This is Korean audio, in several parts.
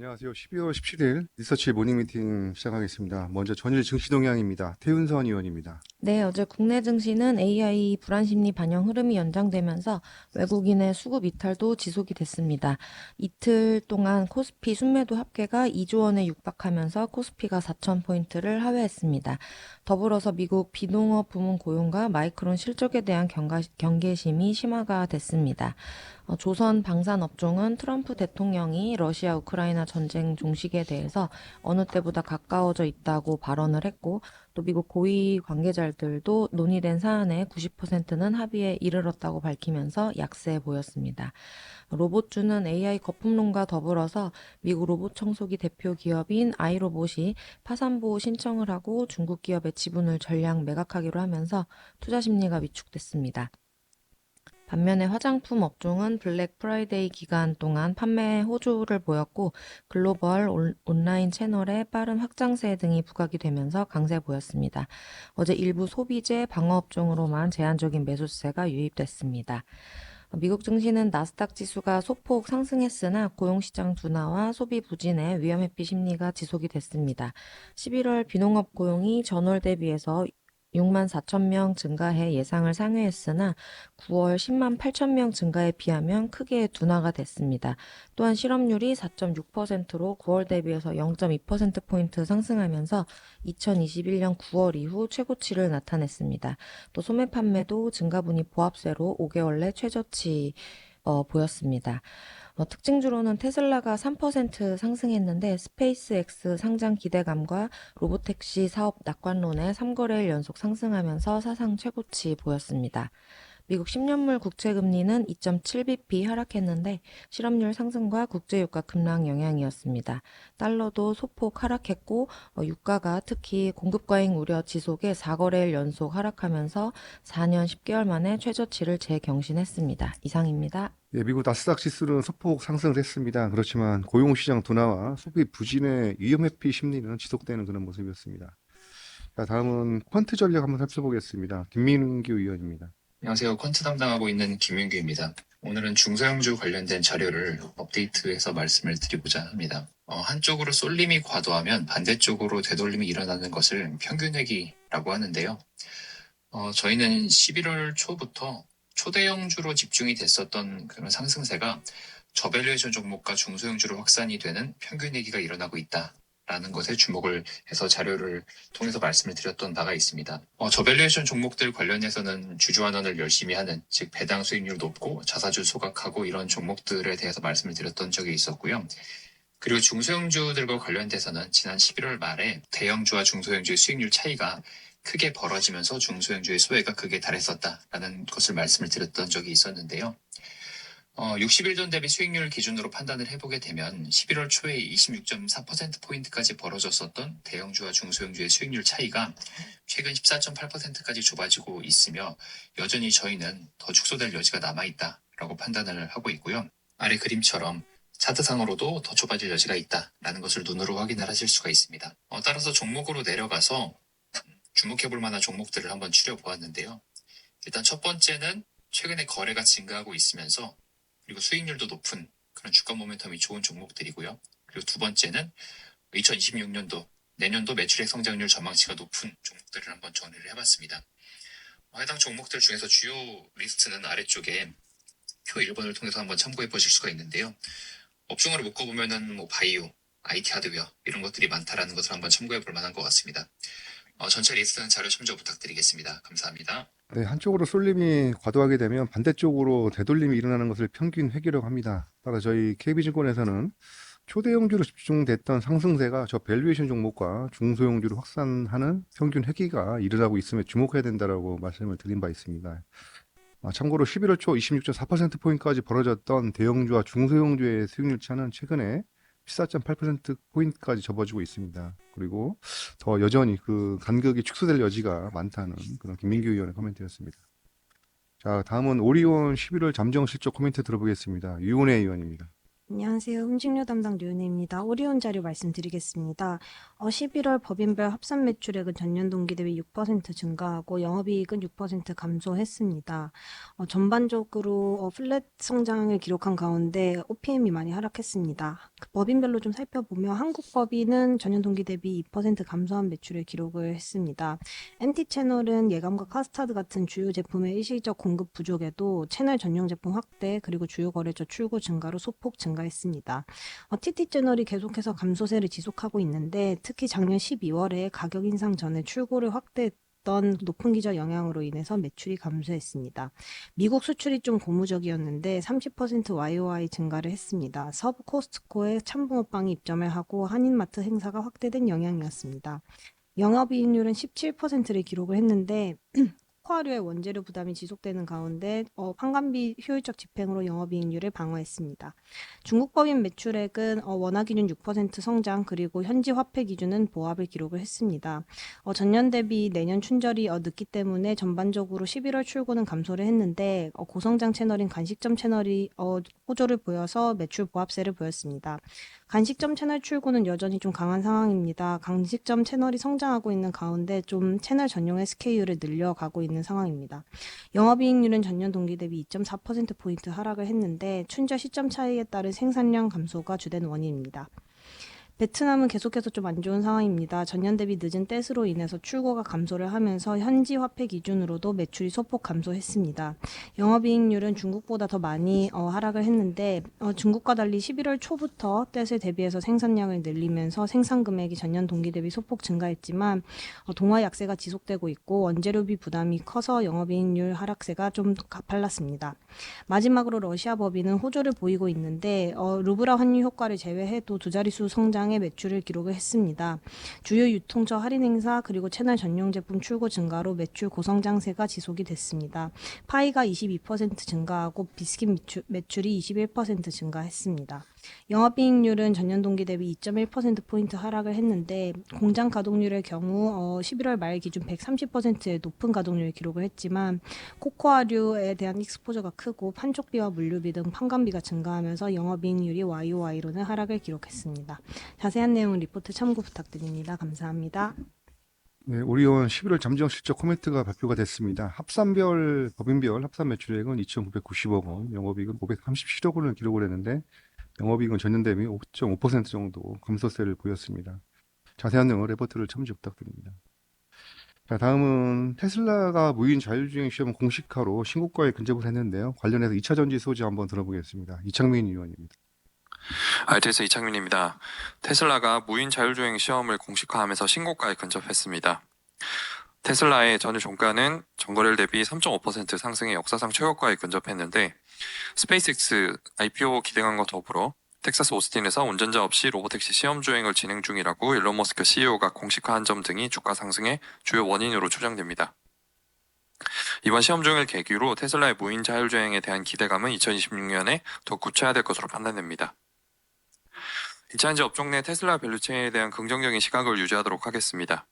안녕하세요. 12월 17일 리서치 모닝 미팅 시작하겠습니다. 먼저 전일 증시 동향입니다. 태윤선 의원입니다. 네, 어제 국내 증시는 AI 불안 심리 반영 흐름이 연장되면서 외국인의 수급 이탈도 지속이 됐습니다. 이틀 동안 코스피 순매도 합계가 2조 원에 육박하면서 코스피가 4천 포인트를 하회했습니다. 더불어서 미국 비농업 부문 고용과 마이크론 실적에 대한 경가, 경계심이 심화가 됐습니다. 어, 조선 방산 업종은 트럼프 대통령이 러시아 우크라이나 전쟁 종식에 대해서 어느 때보다 가까워져 있다고 발언을 했고 또 미국 고위 관계자들도 논의된 사안의 90%는 합의에 이르렀다고 밝히면서 약세 보였습니다. 로봇주는 AI 거품론과 더불어서 미국 로봇 청소기 대표 기업인 아이로봇이 파산보호 신청을 하고 중국 기업의 지분을 전량 매각하기로 하면서 투자 심리가 위축됐습니다. 반면에 화장품 업종은 블랙 프라이데이 기간 동안 판매 호조를 보였고 글로벌 온- 온라인 채널의 빠른 확장세 등이 부각이 되면서 강세 보였습니다. 어제 일부 소비재 방어 업종으로만 제한적인 매수세가 유입됐습니다. 미국 증시는 나스닥 지수가 소폭 상승했으나 고용시장 둔화와 소비 부진의 위험 회피 심리가 지속이 됐습니다. 11월 비농업 고용이 전월 대비해서 6만 4천 명 증가해 예상을 상회했으나 9월 10만 8천 명 증가에 비하면 크게 둔화가 됐습니다. 또한 실업률이 4.6%로 9월 대비해서 0.2%포인트 상승하면서 2021년 9월 이후 최고치를 나타냈습니다. 또 소매 판매도 증가분이 보합세로 5개월 내 최저치 어, 보였습니다. 어, 특징주로는 테슬라가 3% 상승했는데 스페이스X 상장 기대감과 로보택시 사업 낙관론에 3거래일 연속 상승하면서 사상 최고치 보였습니다. 미국 10년물 국채금리는 2.7bp 하락했는데 실업률 상승과 국제유가 급락 영향이었습니다. 달러도 소폭 하락했고 어, 유가가 특히 공급과잉 우려 지속에 4거래일 연속 하락하면서 4년 10개월 만에 최저치를 재경신했습니다. 이상입니다. 예, 미국 나스닥 지수는 소폭 상승을 했습니다. 그렇지만 고용시장 둔화와 소비 부진의 위험회피 심리는 지속되는 그런 모습이었습니다. 자, 다음은 퀀트 전략 한번 살펴보겠습니다. 김민규 의원입니다. 안녕하세요. 퀀트 담당하고 있는 김윤규입니다. 오늘은 중소형주 관련된 자료를 업데이트해서 말씀을 드리고자 합니다. 어, 한쪽으로 쏠림이 과도하면 반대쪽으로 되돌림이 일어나는 것을 평균회기라고 하는데요. 어, 저희는 11월 초부터 초대형주로 집중이 됐었던 그런 상승세가 저밸류에이션 종목과 중소형주로 확산이 되는 평균회기가 일어나고 있다. 라는 것에 주목을 해서 자료를 통해서 말씀을 드렸던 바가 있습니다. 어, 저밸류에이션 종목들 관련해서는 주주환원을 열심히 하는, 즉 배당 수익률 높고 자사주 소각하고 이런 종목들에 대해서 말씀을 드렸던 적이 있었고요. 그리고 중소형주들과 관련돼서는 지난 11월 말에 대형주와 중소형주의 수익률 차이가 크게 벌어지면서 중소형주의 소외가 극에 달했었다라는 것을 말씀을 드렸던 적이 있었는데요. 어, 60일 전 대비 수익률 기준으로 판단을 해보게 되면 11월 초에 26.4%포인트까지 벌어졌었던 대형주와 중소형주의 수익률 차이가 최근 14.8%까지 좁아지고 있으며 여전히 저희는 더 축소될 여지가 남아있다 라고 판단을 하고 있고요. 아래 그림처럼 차트상으로도 더 좁아질 여지가 있다라는 것을 눈으로 확인을 하실 수가 있습니다. 어, 따라서 종목으로 내려가서 주목해 볼 만한 종목들을 한번 추려 보았는데요. 일단 첫 번째는 최근에 거래가 증가하고 있으면서 그리고 수익률도 높은 그런 주가 모멘텀이 좋은 종목들이고요. 그리고 두 번째는 2026년도 내년도 매출액 성장률 전망치가 높은 종목들을 한번 정리를 해봤습니다. 어, 해당 종목들 중에서 주요 리스트는 아래쪽에 표 1번을 통해서 한번 참고해 보실 수가 있는데요. 업종으로 묶어보면은 뭐 바이오, IT 하드웨어 이런 것들이 많다라는 것을 한번 참고해 볼 만한 것 같습니다. 어, 전체 리스트는 자료 참조 부탁드리겠습니다. 감사합니다. 네, 한쪽으로 쏠림이 과도하게 되면 반대쪽으로 되돌림이 일어나는 것을 평균 회기라고 합니다. 따라 저희 KB증권에서는 초대형주로 집중됐던 상승세가 저 밸류에이션 종목과 중소형주로 확산하는 평균 회기가 일어나고 있음에 주목해야 된다라고 말씀을 드린 바 있습니다. 아, 참고로 11월 초 26.4%포인트까지 벌어졌던 대형주와 중소형주의 수익률 차는 최근에 14.8%포인트까지 접어지고 있습니다. 그리고 더 여전히 그 간격이 축소될 여지가 많다는 그런 김민규 의원의 코멘트였습니다. 자, 다음은 오리온 11월 잠정 실적 코멘트 들어보겠습니다. 유은혜 의원입니다. 안녕하세요. 음식료 담당 류은혜입니다. 오리온 자료 말씀드리겠습니다. 어, 11월 법인별 합산 매출액은 전년 동기 대비 6% 증가하고 영업이익은 6% 감소했습니다. 어, 전반적으로 어, 플랫 성장을 기록한 가운데 OPM이 많이 하락했습니다. 그 법인별로 좀 살펴보면 한국 법인은 전년 동기 대비 2% 감소한 매출을 기록을 했습니다. MT 채널은 예감과 카스타드 같은 주요 제품의 일시적 공급 부족에도 채널 전용 제품 확대 그리고 주요 거래처 출고 증가로 소폭 증가 했습니다. 어, TT 채널이 계속해서 감소세를 지속하고 있는데 특히 작년 12월에 가격 인상 전에 출고를 확대했던 높은 기저 영향으로 인해서 매출이 감소했습니다. 미국 수출이 좀 고무적이었는데 30% YOY 증가를 했습니다. 서부 코스트코에 참붕어빵이 입점을 하고 한인마트 행사가 확대된 영향이었습니다. 영업이익률은 17%를 기록을 했는데 코코아류의 원재료 부담이 지속되는 가운데 어, 판관비 효율적 집행으로 영업이익률을 방어했습니다. 중국 법인 매출액은 어, 원화 기준 6% 성장 그리고 현지 화폐 기준은 보합을 기록을 했습니다. 어, 전년 대비 내년 춘절이 어, 늦기 때문에 전반적으로 11월 출고는 감소를 했는데 어, 고성장 채널인 간식점 채널이 어, 호조를 보여서 매출 보합세를 보였습니다. 간식점 채널 출고는 여전히 좀 강한 상황입니다. 간식점 채널이 성장하고 있는 가운데 좀 채널 전용의 SKU를 늘려가고 있는 상황입니다. 영업이익률은 전년 동기 대비 2.4%포인트 하락을 했는데 춘절 시점 차이에 따른 생산량 감소가 주된 원인입니다. 베트남은 계속해서 좀 안 좋은 상황입니다. 전년 대비 늦은 떼스로 인해서 출고가 감소를 하면서 현지 화폐 기준으로도 매출이 소폭 감소했습니다. 영업이익률은 중국보다 더 많이 어, 하락을 했는데 어, 중국과 달리 11월 초부터 떼스에 대비해서 생산량을 늘리면서 생산 금액이 전년 동기 대비 소폭 증가했지만 어, 동화 약세가 지속되고 있고 원재료비 부담이 커서 영업이익률 하락세가 좀 가팔랐습니다. 마지막으로 러시아 법인은 호조를 보이고 있는데 어, 루브라 환율 효과를 제외해도 두 자릿수 성장 의 매출을 기록을 했습니다. 주요 유통처 할인 행사 그리고 채널 전용 제품 출고 증가로 매출 고성장세가 지속이 됐습니다. 파이가 22% 증가하고 비스킷 매출, 매출이 21% 증가했습니다. 영업이익률은 전년 동기 대비 2.1%포인트 하락을 했는데 공장 가동률의 경우 어, 11월 말 기준 130%의 높은 가동률을 기록을 했지만 코코아류에 대한 익스포저가 크고 판촉비와 물류비 등 판관비가 증가하면서 영업이익률이 YOY로는 하락을 기록했습니다. 자세한 내용은 리포트 참고 부탁드립니다. 감사합니다. 네, 오리온 11월 잠정 실적 코멘트가 발표가 됐습니다. 합산별 법인별 합산 매출액은 2,990억 원, 영업이익은 537억 원을 기록을 했는데 영업이익은 전년 대비 5.5% 정도 감소세를 보였습니다. 자세한 내용은 레포트를 참조 부탁드립니다. 자, 다음은 테슬라가 무인 자율주행 시험 공식화로 신고가에 근접을 했는데요. 관련해서 2차 전지 소지 한번 들어보겠습니다. 이창민 의원입니다. 알테스 이창민입니다. 테슬라가 무인 자율주행 시험을 공식화하면서 신고가에 근접했습니다. 테슬라의 전일 종가는 전거래일 대비 3.5% 상승해 역사상 최고가에 근접했는데 스페이스X IPO 기대감과 더불어 텍사스 오스틴에서 운전자 없이 로보택시 시험 주행을 진행 중이라고 일론 머스크 CEO가 공식화한 점 등이 주가 상승의 주요 원인으로 추정됩니다. 이번 시험 주행을 계기로 테슬라의 무인 자율주행에 대한 기대감은 2026년에 더 구체화될 것으로 판단됩니다. 2차전지 업종 내 테슬라 밸류체인에 대한 긍정적인 시각을 유지하도록 하겠습니다.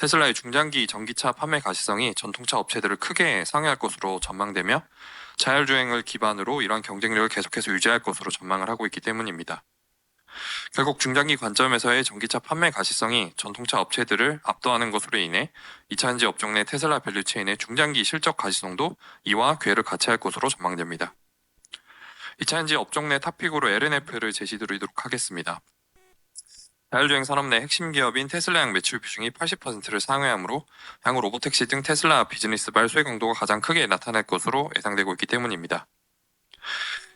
테슬라의 중장기 전기차 판매 가시성이 전통차 업체들을 크게 상회할 것으로 전망되며 자율주행을 기반으로 이러한 경쟁력을 계속해서 유지할 것으로 전망을 하고 있기 때문입니다. 결국 중장기 관점에서의 전기차 판매 가시성이 전통차 업체들을 압도하는 것으로 인해 2차전지 업종 내 테슬라 밸류체인의 중장기 실적 가시성도 이와 궤를 같이 할 것으로 전망됩니다. 2차전지 업종 내 탑픽으로 LNF를 제시드리도록 하겠습니다. 자율주행 산업 내 핵심 기업인 테슬라양 매출 비중이 80%를 상회하므로 향후 로보택시 등 테슬라 비즈니스발 수혜 강도가 가장 크게 나타날 것으로 예상되고 있기 때문입니다.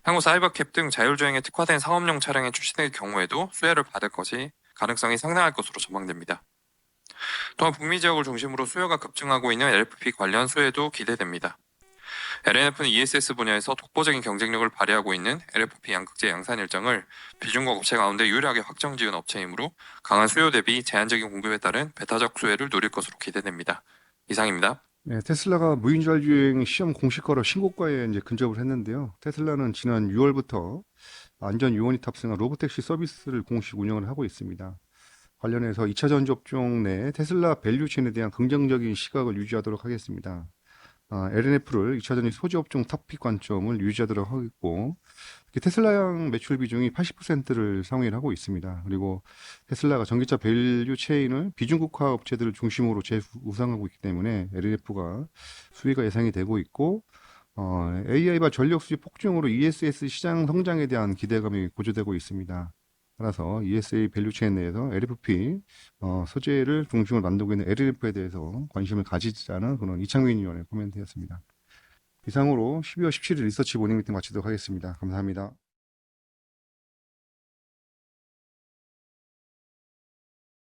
향후 사이버캡 등 자율주행에 특화된 상업용 차량이 출시될 경우에도 수혜를 받을 것이 가능성이 상당할 것으로 전망됩니다. 또한 북미 지역을 중심으로 수요가 급증하고 있는 LFP 관련 수혜도 기대됩니다. LNF는 ESS 분야에서 독보적인 경쟁력을 발휘하고 있는 LFP 양극재 양산 일정을 비중국 업체 가운데 유일하게 확정 지은 업체이므로 강한 수요 대비 제한적인 공급에 따른 배타적 수혜를 누릴 것으로 기대됩니다. 이상입니다. 네, 테슬라가 무인 자율주행 시험 공식화로 신고가에 이제 근접을 했는데요. 테슬라는 지난 6월부터 안전 요원이 탑승한 로보택시 서비스를 공식 운영을 하고 있습니다. 관련해서 2차 전지 업종 내 테슬라 밸류체인에 대한 긍정적인 시각을 유지하도록 하겠습니다. 아, LNF를 2차 전지 소지 업종 탑픽 관점을 유지하도록 하겠고 특히 테슬라양 매출 비중이 80%를 상회를 하고 있습니다. 그리고 테슬라가 전기차 밸류 체인을 비중국화 업체들을 중심으로 재우상하고 있기 때문에 LNF가 수위가 예상이 되고 있고 어, AI와 전력 수지 폭증으로 ESS 시장 성장에 대한 기대감이 고조되고 있습니다. 따라서 ESA 밸류체인 내에서 LFP 어, 소재를 중심으로 만들고 있는 LLF에 대해서 관심을 가지자는 그런 이창민 의원의 코멘트였습니다. 이상으로 12월 17일 리서치 모닝 미팅 마치도록 하겠습니다. 감사합니다.